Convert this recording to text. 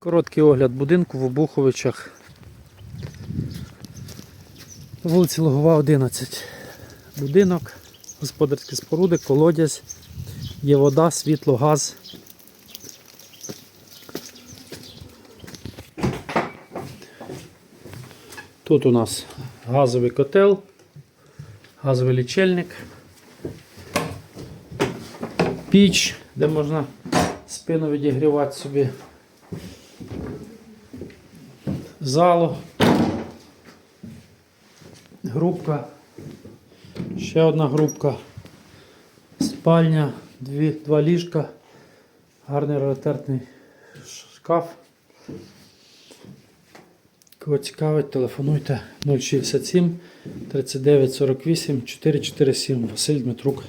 Короткий огляд будинку в Обуховичах. Вулиці Логова, 11. Будинок, господарські споруди, колодязь, є вода, світло, газ. Тут у нас газовий котел, газовий лічильник, піч, де можна спину відігрівати собі. Залу, грубка, ще одна грубка, спальня, дві, два ліжка, гарний раритетний шкаф. Кого цікавить, телефонуйте. 067 39 48 447 Василь Дмитрук.